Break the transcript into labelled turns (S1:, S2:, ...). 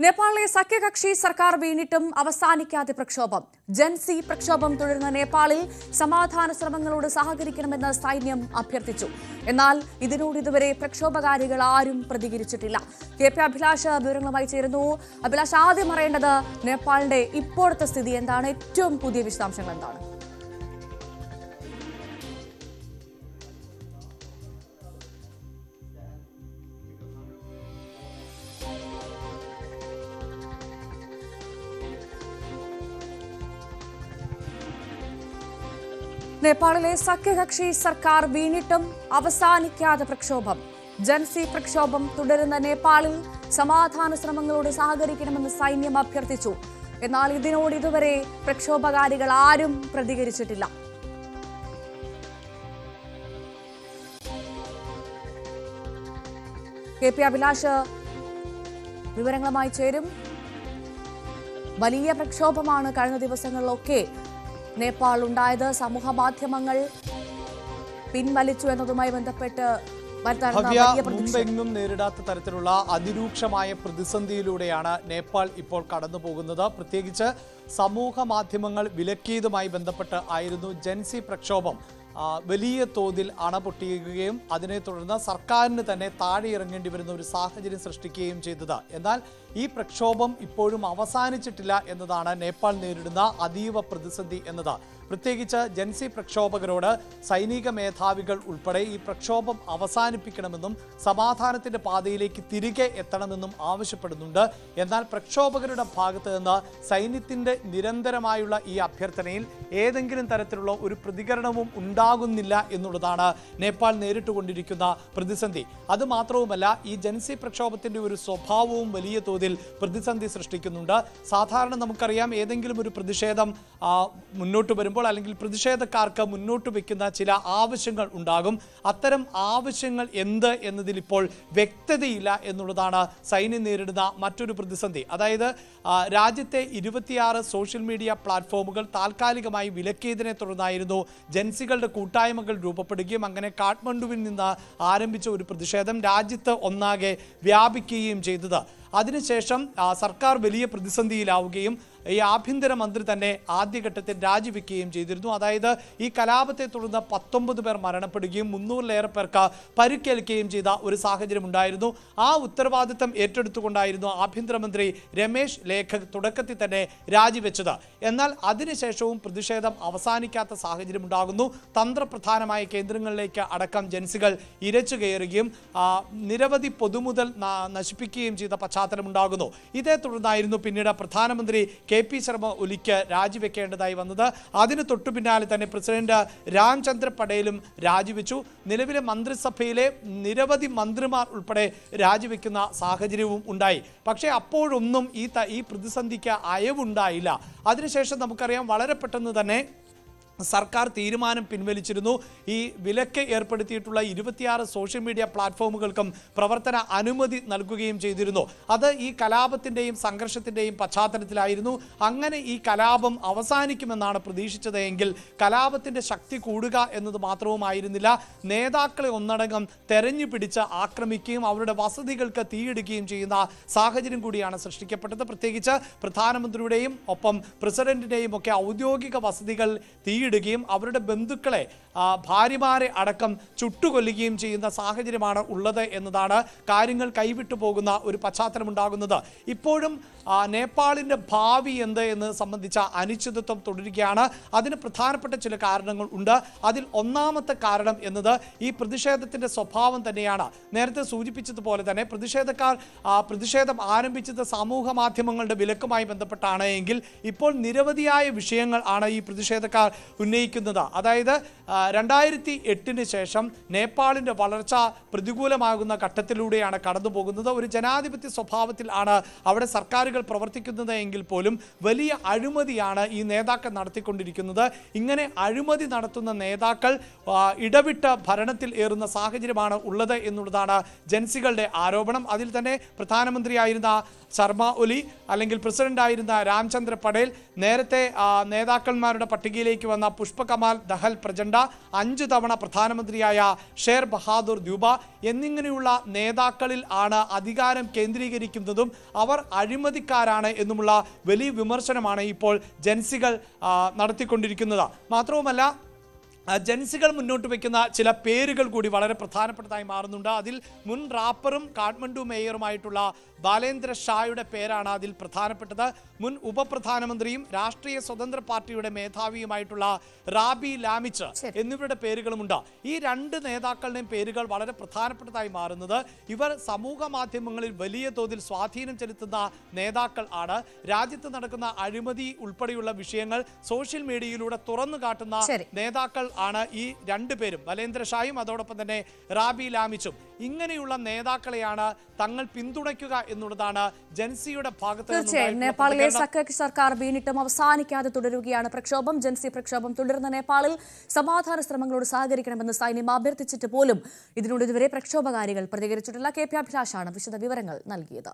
S1: നേപ്പാളിലെ സഖ്യകക്ഷി സർക്കാർ വീണിട്ടും അവസാനിക്കാതെ പ്രക്ഷോഭം. ജൻസി പ്രക്ഷോഭം തുടരുന്ന നേപ്പാളിൽ സമാധാന ശ്രമങ്ങളോട് സഹകരിക്കണമെന്ന് സൈന്യം അഭ്യർത്ഥിച്ചു. എന്നാൽ ഇതിനോട് ഇതുവരെ പ്രക്ഷോഭകാരികൾ ആരും പ്രതികരിച്ചിട്ടില്ല. കെ പി അഭിലാഷ് വിവരങ്ങളുമായി ചേരുന്നു. അഭിലാഷ് ആദ്യം അറിയേണ്ടത് നേപ്പാളിന്റെ ഇപ്പോഴത്തെ സ്ഥിതി എന്താണ്? ഏറ്റവും പുതിയ വിശദാംശങ്ങൾ എന്താണ്? നേപ്പാളിലെ സഖ്യകക്ഷി സർക്കാർ വീണിട്ടും അവസാനിക്കാതെ പ്രക്ഷോഭം. ജൻസി പ്രക്ഷോഭം തുടരുന്ന നേപ്പാളിൽ സമാധാന ശ്രമങ്ങളോട് സഹകരിക്കണമെന്ന് സൈന്യം അഭ്യർത്ഥിച്ചു. എന്നാൽ ഇതിനോട് ഇതുവരെ പ്രക്ഷോഭകാരികൾ ആരും പ്രതികരിച്ചിട്ടില്ല. കെ പി അഭിലാഷ് വിവരങ്ങളുമായി ചേരും. വലിയ പ്രക്ഷോഭമാണ് കഴിഞ്ഞ ദിവസങ്ങളിലൊക്കെ നേപ്പാൾ ഉണ്ടായത് സമൂഹ മാധ്യമങ്ങൾ പിൻവലിച്ചു എന്നതുമായി ബന്ധപ്പെട്ട്
S2: ഭവ്യ മുമ്പെങ്ങും നേരിടാത്ത തരത്തിലുള്ള അതിരൂക്ഷമായ പ്രതിസന്ധിയിലൂടെയാണ് നേപ്പാൾ ഇപ്പോൾ കടന്നു പോകുന്നത് പ്രത്യേകിച്ച് സമൂഹ മാധ്യമങ്ങൾ വിലക്കിയതുമായി ബന്ധപ്പെട്ട് ആയിരുന്നു ജൻസി പ്രക്ഷോഭം. വലിയ തോതിൽ അണപൊട്ടിക്കുകയും അതിനെ തുടർന്ന് സർക്കാരിന് തന്നെ താഴെ ഇറങ്ങേണ്ടി വരുന്ന ഒരു സാഹചര്യം സൃഷ്ടിക്കുകയും ചെയ്തത്. എന്നാൽ ഈ പ്രക്ഷോഭം ഇപ്പോഴും അവസാനിച്ചിട്ടില്ല എന്നതാണ് നേപ്പാൾ നേരിടുന്ന അതീവ പ്രതിസന്ധി എന്നത്. പ്രത്യേകിച്ച് ജൻസി പ്രക്ഷോഭകരോട് സൈനിക മേധാവികൾ ഉൾപ്പെടെ ഈ പ്രക്ഷോഭം അവസാനിപ്പിക്കണമെന്നും സമാധാനത്തിന്റെ പാതയിലേക്ക് തിരികെ എത്തണമെന്നും ആവശ്യപ്പെടുന്നുണ്ട്. എന്നാൽ പ്രക്ഷോഭകരുടെ ഭാഗത്ത് നിന്ന് സൈന്യത്തിന്റെ നിരന്തരമായുള്ള ഈ അഭ്യർത്ഥനയിൽ ഏതെങ്കിലും തരത്തിലുള്ള ഒരു പ്രതികരണവും ഉണ്ടാകുന്നില്ല എന്നുള്ളതാണ് നേപ്പാൾ നേരിട്ടുകൊണ്ടിരിക്കുന്ന പ്രതിസന്ധി. അതുമാത്രവുമല്ല ഈ ജൻസി പ്രക്ഷോഭത്തിന്റെ ഒരു സ്വഭാവവും വലിയ തോതിൽ പ്രതിസന്ധി സൃഷ്ടിക്കുന്നുണ്ട്. സാധാരണ നമുക്കറിയാം ഏതെങ്കിലും ഒരു പ്രതിഷേധം മുന്നോട്ട് മുന്നോട്ട് വരുമ്പോൾ അല്ലെങ്കിൽ പ്രതിഷേധക്കാർക്ക് മുന്നോട്ട് വയ്ക്കുന്ന ചില ആവശ്യങ്ങൾ ഉണ്ടാകും. അത്തരം ആവശ്യങ്ങൾ എന്ത് എന്നതിൽ ഇപ്പോൾ വ്യക്തതയില്ല എന്നുള്ളതാണ് സൈന്യം നേരിടുന്ന മറ്റൊരു പ്രതിസന്ധി. അതായത് രാജ്യത്തെ ഇരുപത്തിയാറ് സോഷ്യൽ മീഡിയ പ്ലാറ്റ്ഫോമുകൾ താൽക്കാലികമായി വിലക്കിയതിനെ തുടർന്നായിരുന്നു ജൻസികളുടെ കൂട്ടായ്മകൾ രൂപപ്പെടുകയും അങ്ങനെ കാഠ്മണ്ഡുവിൽ നിന്ന് ആരംഭിച്ച ഒരു പ്രതിഷേധം രാജ്യത്ത് ഒന്നാകെ വ്യാപിക്കുകയും ചെയ്തത്. അതിനുശേഷം സർക്കാർ വലിയ പ്രതിസന്ധിയിലാവുകയും ഈ ആഭ്യന്തര മന്ത്രി തന്നെ ആദ്യഘട്ടത്തിൽ രാജിവെക്കുകയും ചെയ്തിരുന്നു. അതായത് ഈ കലാപത്തെ തുടർന്ന് പത്തൊമ്പത് പേർ മരണപ്പെടുകയും മുന്നൂറിലേറെ പേർക്ക് പരിക്കേൽക്കുകയും ചെയ്ത ഒരു സാഹചര്യം ഉണ്ടായിരുന്നു. ആ ഉത്തരവാദിത്തം ഏറ്റെടുത്തുകൊണ്ടായിരുന്നു ആഭ്യന്തരമന്ത്രി രമേശ് ലേഖക് തുടക്കത്തിൽ തന്നെ രാജിവെച്ചത്. എന്നാൽ അതിനുശേഷവും പ്രതിഷേധം അവസാനിക്കാത്ത സാഹചര്യം ഉണ്ടാകുന്നു. തന്ത്രപ്രധാനമായ കേന്ദ്രങ്ങളിലേക്ക് അടക്കം ജൻസികൾ ഇരച്ചു കയറുകയും നിരവധി പൊതുമുതൽ നശിപ്പിക്കുകയും ചെയ്ത പശ്ചാത്തലം ഉണ്ടാകുന്നു ഇതേ തുടർന്നായിരുന്നു പിന്നീട് പ്രധാനമന്ത്രി കെ. പി ശർമ്മ ഒലിക്ക് രാജിവെക്കേണ്ടതായി വന്നത്. അതിന് തൊട്ടു പിന്നാലെ തന്നെ പ്രസിഡന്റ് രാംചന്ദ്ര പടേലും രാജിവെച്ചു. നിലവിലെ മന്ത്രിസഭയിലെ നിരവധി മന്ത്രിമാർ ഉൾപ്പെടെ രാജിവെക്കുന്ന സാഹചര്യവും ഉണ്ടായി. പക്ഷേ അപ്പോഴൊന്നും ഈ ഈ പ്രതിസന്ധിക്ക് അയവുണ്ടായില്ല. അതിനുശേഷം നമുക്കറിയാം വളരെ പെട്ടെന്ന് തന്നെ സർക്കാർ തീരുമാനം പിൻവലിച്ചിരുന്നു. ഈ വിലക്ക് ഏർപ്പെടുത്തിയിട്ടുള്ള ഇരുപത്തിയാറ് സോഷ്യൽ മീഡിയ പ്ലാറ്റ്ഫോമുകൾക്കും പ്രവർത്തന അനുമതി നൽകുകയും ചെയ്തിരുന്നു. അത് ഈ കലാപത്തിന്റെയും സംഘർഷത്തിന്റെയും പശ്ചാത്തലത്തിലായിരുന്നു. അങ്ങനെ ഈ കലാപം അവസാനിക്കുമെന്നാണ് പ്രതീക്ഷിച്ചത് എങ്കിൽ കലാപത്തിന്റെ ശക്തി കൂടുക എന്നത് മാത്രവുമായിരുന്നില്ല. നേതാക്കളെ ഒന്നടങ്കം തെരഞ്ഞു പിടിച്ച് ആക്രമിക്കുകയും അവരുടെ വസതികൾക്ക് തീയിടുകയും ചെയ്യുന്ന സാഹചര്യം കൂടിയാണ് സൃഷ്ടിക്കപ്പെട്ടത്. പ്രത്യേകിച്ച് പ്രധാനമന്ത്രിയുടെയും ഒപ്പം പ്രസിഡന്റിന്റെയും ഒക്കെ ഔദ്യോഗിക വസതികൾ തീയിടുകയും അവരുടെ ബന്ധുക്കളെ ഭാര്യമാരെ അടക്കം ചുട്ടുകൊല്ലുകയും ചെയ്യുന്ന സാഹചര്യമാണ് ഉള്ളത് എന്നതാണ് കാര്യങ്ങൾ കൈവിട്ടു പോകുന്ന ഒരു പശ്ചാത്തലമുണ്ടാകുന്നത്. ഇപ്പോഴും നേപ്പാളിന്റെ ഭാവി എന്ത് എന്ന് സംബന്ധിച്ച അനിശ്ചിതത്വം തുടരുകയാണ്. അതിന് പ്രധാനപ്പെട്ട ചില കാരണങ്ങൾ ഉണ്ട്. അതിൽ ഒന്നാമത്തെ കാരണം എന്നത് ഈ പ്രതിഷേധത്തിന്റെ സ്വഭാവം തന്നെയാണ്. നേരത്തെ സൂചിപ്പിച്ചതുപോലെ തന്നെ പ്രതിഷേധക്കാർ പ്രതിഷേധം ആരംഭിച്ചത് സമൂഹ മാധ്യമങ്ങളുടെ വിലക്കുമായി ബന്ധപ്പെട്ടാണ് എങ്കിൽ ഇപ്പോൾ നിരവധിയായ വിഷയങ്ങൾ ആണ് ഈ പ്രതിഷേധക്കാർ ഉന്നയിക്കുന്നത്. അതായത് രണ്ടായിരത്തി എട്ടിന് ശേഷം നേപ്പാളിന്റെ വളർച്ച പ്രതികൂലമാകുന്ന ഘട്ടത്തിലൂടെയാണ് കടന്നു പോകുന്നത് ഒരു ജനാധിപത്യ സ്വഭാവത്തിൽ ആണ് അവിടെ സർക്കാരുകൾ പ്രവർത്തിക്കുന്നത് എങ്കിൽ പോലും വലിയ അഴിമതിയാണ് ഈ നേതാക്കൾ നടത്തിക്കൊണ്ടിരിക്കുന്നത്. ഇങ്ങനെ അഴിമതി നടത്തുന്ന നേതാക്കൾ ഇടവിട്ട ഭരണത്തിൽ ഏറുന്ന സാഹചര്യമാണ് ഉള്ളത് എന്നുള്ളതാണ് ജൻസികളുടെ ആരോപണം. അതിൽ തന്നെ പ്രധാനമന്ത്രിയായിരുന്ന ശർമ്മ ഒലി അല്ലെങ്കിൽ പ്രസിഡന്റ് ആയിരുന്ന രാംചന്ദ്ര പടേൽ നേരത്തെ നേതാക്കന്മാരുടെ പട്ടികയിലേക്ക് വന്ന ഭരിക്കുന്ന പുഷ്പകമാൽ ദഹൽ പ്രചണ്ഡ അഞ്ചു തവണ പ്രധാനമന്ത്രിയായ ഷേർ ബഹാദൂർ ദ്യൂബ എന്നിങ്ങനെയുള്ള നേതാക്കളിൽ ആണ് അധികാരം കേന്ദ്രീകരിക്കുന്നതും അവർ അഴിമതിക്കാരാണ് എന്നുമുള്ള വലിയ വിമർശനമാണ് ഇപ്പോൾ ജൻസികൾ നടത്തിക്കൊണ്ടിരിക്കുന്നത്. മാത്രവുമല്ല ജൻസികൾ മുന്നോട്ട് വയ്ക്കുന്ന ചില പേരുകൾ കൂടി വളരെ പ്രധാനപ്പെട്ടതായി മാറുന്നുണ്ട്. അതിൽ മുൻ റാപ്പറും കാഠ്മണ്ഡു മേയറുമായിട്ടുള്ള ബാലേന്ദ്ര ഷായുടെ പേരാണ് അതിൽ പ്രധാനപ്പെട്ടത്. മുൻ ഉപപ്രധാനമന്ത്രിയും രാഷ്ട്രീയ സ്വതന്ത്ര പാർട്ടിയുടെ മേധാവിയുമായിട്ടുള്ള റാബി ലാമിച്ച് എന്നിവരുടെ പേരുകളുമുണ്ട്. ഈ രണ്ട് നേതാക്കളുടെയും പേരുകൾ വളരെ പ്രധാനപ്പെട്ടതായി മാറുന്നത് ഇവർ സമൂഹ മാധ്യമങ്ങളിൽ വലിയ തോതിൽ സ്വാധീനം ചെലുത്തുന്ന നേതാക്കൾ ആണ്. രാജ്യത്ത് നടക്കുന്ന അഴിമതി ഉൾപ്പെടെയുള്ള വിഷയങ്ങൾ സോഷ്യൽ മീഡിയയിലൂടെ തുറന്നു കാട്ടുന്ന നേതാക്കൾ ആണ് ഈ രണ്ടു പേരും. ബലേന്ദ്ര ഷായും അതോടൊപ്പം തന്നെ റാബി ലാമിച്ചും. ഇങ്ങനെയുള്ള നേതാക്കളെയാണ് തങ്ങൾ പിന്തുണയ്ക്കുക എന്നുള്ളതാണ് ജൻസിയുടെ ഭാഗത്ത്
S1: തീർച്ചയായും. നേപ്പാളിലെ. സഖ്യ സർക്കാർ വീണിട്ടും അവസാനിക്കാതെ തുടരുകയാണ് പ്രക്ഷോഭം. ജൻസി പ്രക്ഷോഭം തുടരുന്ന നേപ്പാളിൽ സമാധാന ശ്രമങ്ങളോട് സഹകരിക്കണമെന്ന് സൈന്യം അഭ്യർത്ഥിച്ചിട്ട് പോലും ഇതിനോട് ഇതുവരെ പ്രക്ഷോഭകാരികൾ പ്രതികരിച്ചിട്ടില്ല. കെ പി അഭിലാഷാണ് വിശദ വിവരങ്ങൾ നൽകിയത്.